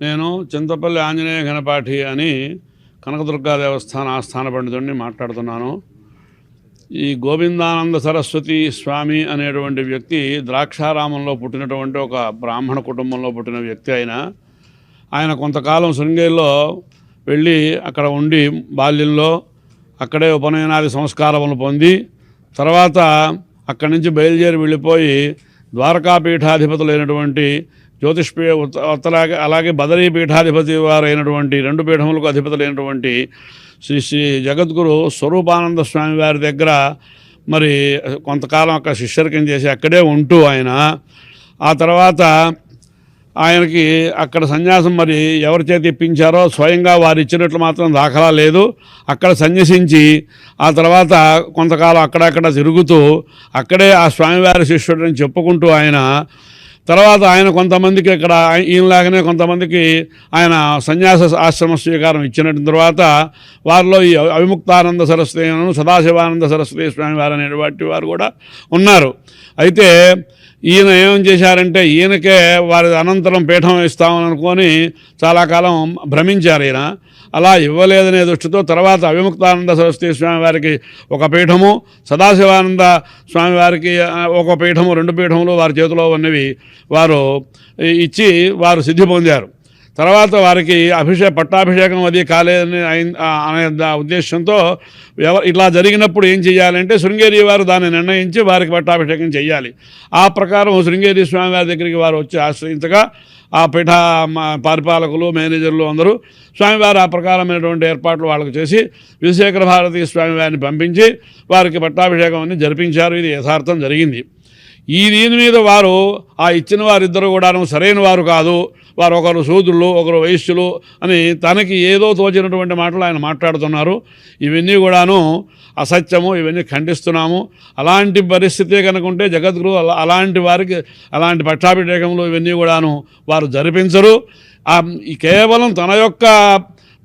నేను చింతపల్లి ఆంజనేయ ఘనపాఠి అని కనకదుర్గా దేవస్థాన ఆస్థాన పండితుడిని మాట్లాడుతున్నాను. ఈ గోవిందానంద సరస్వతి స్వామి అనేటువంటి వ్యక్తి ద్రాక్షారామంలో పుట్టినటువంటి ఒక బ్రాహ్మణ కుటుంబంలో పుట్టిన వ్యక్తి ఆయన ఆయన కొంతకాలం శృంగేరిలో వెళ్ళి అక్కడ ఉండి బాల్యంలో అక్కడే ఉపనయనాది సంస్కారములు పొంది తర్వాత అక్కడి నుంచి బయలుదేరి వెళ్ళిపోయి ద్వారకాపీఠాధిపతులైనటువంటి జ్యోతిష్పీ అలాగే అలాగే బదరీ పీఠాధిపతి వారైనటువంటి రెండు పీఠములకు అధిపతులైనటువంటి శ్రీ శ్రీ జగద్గురు స్వరూపానంద స్వామి వారి దగ్గర మరి కొంతకాలం అక్కడ శిష్యర్కం చేసి అక్కడే ఉంటూ ఆయన. ఆ తర్వాత ఆయనకి అక్కడ సన్యాసం మరి ఎవరి చేత ఇప్పించారో స్వయంగా వారు ఇచ్చినట్లు మాత్రం దాఖలా లేదు. అక్కడ సన్యసించి ఆ తర్వాత కొంతకాలం అక్కడక్కడ తిరుగుతూ అక్కడే ఆ స్వామివారి శిష్యుడని చెప్పుకుంటూ ఆయన తర్వాత ఆయన కొంతమందికి ఇక్కడ ఈయనలాగానే కొంతమందికి ఆయన సన్యాస ఆశ్రమ స్వీకారం ఇచ్చిన తర్వాత వారిలో ఈ అవిముక్తానంద సరస్వతి సదాశివానంద సరస్వతి స్వామి వారు అనేటువంటి వారు కూడా ఉన్నారు. అయితే ఈయన ఏం చేశారంటే ఈయనకే వారి అనంతరం పీఠం ఇస్తామని అనుకొని చాలా కాలం భ్రమించారు ఈయన. అలా ఇవ్వలేదనే దృష్టితో తర్వాత అవిముక్తానంద సరస్వతి స్వామివారికి ఒక పీఠము సదాశివానంద స్వామివారికి ఒక పీఠము రెండు పీఠములు వారి చేతిలో ఉన్నవి. వారు ఇచ్చి వారు సిద్ధి పొందారు. తర్వాత వారికి అభిషేక పట్టాభిషేకం అది కాలేదని అనే ఉద్దేశంతో ఇట్లా జరిగినప్పుడు ఏం చేయాలంటే శృంగేరి వారు దాన్ని నిర్ణయించి వారికి పట్టాభిషేకం చేయాలి ఆ ప్రకారం శృంగేరి స్వామి వారి దగ్గరికి వారు వచ్చి ఆశ్రయించగా ఆ పీఠ పరిపాలకులు మేనేజర్లు అందరూ స్వామివారు ఆ ప్రకారమైనటువంటి ఏర్పాట్లు వాళ్ళకు చేసి విశేఖర భారతి స్వామివారిని పంపించి వారికి పట్టాభిషేకం అని జరిపించారు. ఇది యథార్థం జరిగింది. ఈ దీని మీద వారు ఆ ఇచ్చిన వారిద్దరు కూడాను సరైన వారు కాదు. వారు ఒకరు శూద్రులు ఒకరు వయస్సులు అని తనకి ఏదో తోచినటువంటి మాటలు ఆయన మాట్లాడుతున్నారు. ఇవన్నీ కూడాను అసత్యము ఇవన్నీ ఖండిస్తున్నాము. అలాంటి పరిస్థితే కనుక ఉంటే జగద్గురు అలా- అలాంటి వారికి అలాంటి పట్టాభిషేకములు ఇవన్నీ కూడాను వారు జరిపించరు. కేవలం తన యొక్క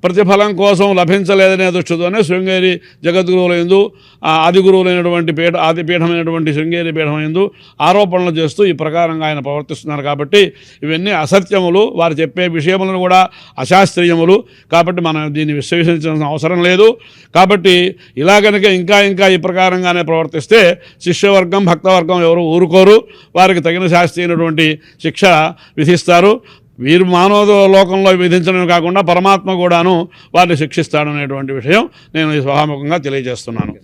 ప్రతిఫలం కోసం లభించలేదనే దృష్టితోనే శృంగేరి జగద్గురువుల ఎందు ఆదిగురువులైనటువంటి ఆది గురువులైనటువంటి పీఠ ఆది పీఠమైనటువంటి శృంగేరి పీఠం ఎందు ఆరోపణలు చేస్తూ ఈ ప్రకారంగా ఆయన ప్రవర్తిస్తున్నారు కాబట్టి ఇవన్నీ అసత్యములు. వారు చెప్పే విషయములను కూడా అశాస్త్రీయములు. కాబట్టి మనం దీన్ని విశ్లేషించాల్సిన అవసరం లేదు. కాబట్టి ఇలా కనుక ఇంకా ఇంకా ఈ ప్రకారంగానే ప్రవర్తిస్తే శిష్యవర్గం భక్తవర్గం ఎవరు ఊరుకోరు. వారికి తగిన శాస్త్రీయమైనటువంటి శిక్ష విధిస్తారు. వీరు మానవ లోకంలో విధించడం కాకుండా పరమాత్మ కూడాను వారిని శిక్షిస్తాడనేటువంటి విషయం నేను ఈ స్వహాముఖంగా తెలియజేస్తున్నాను.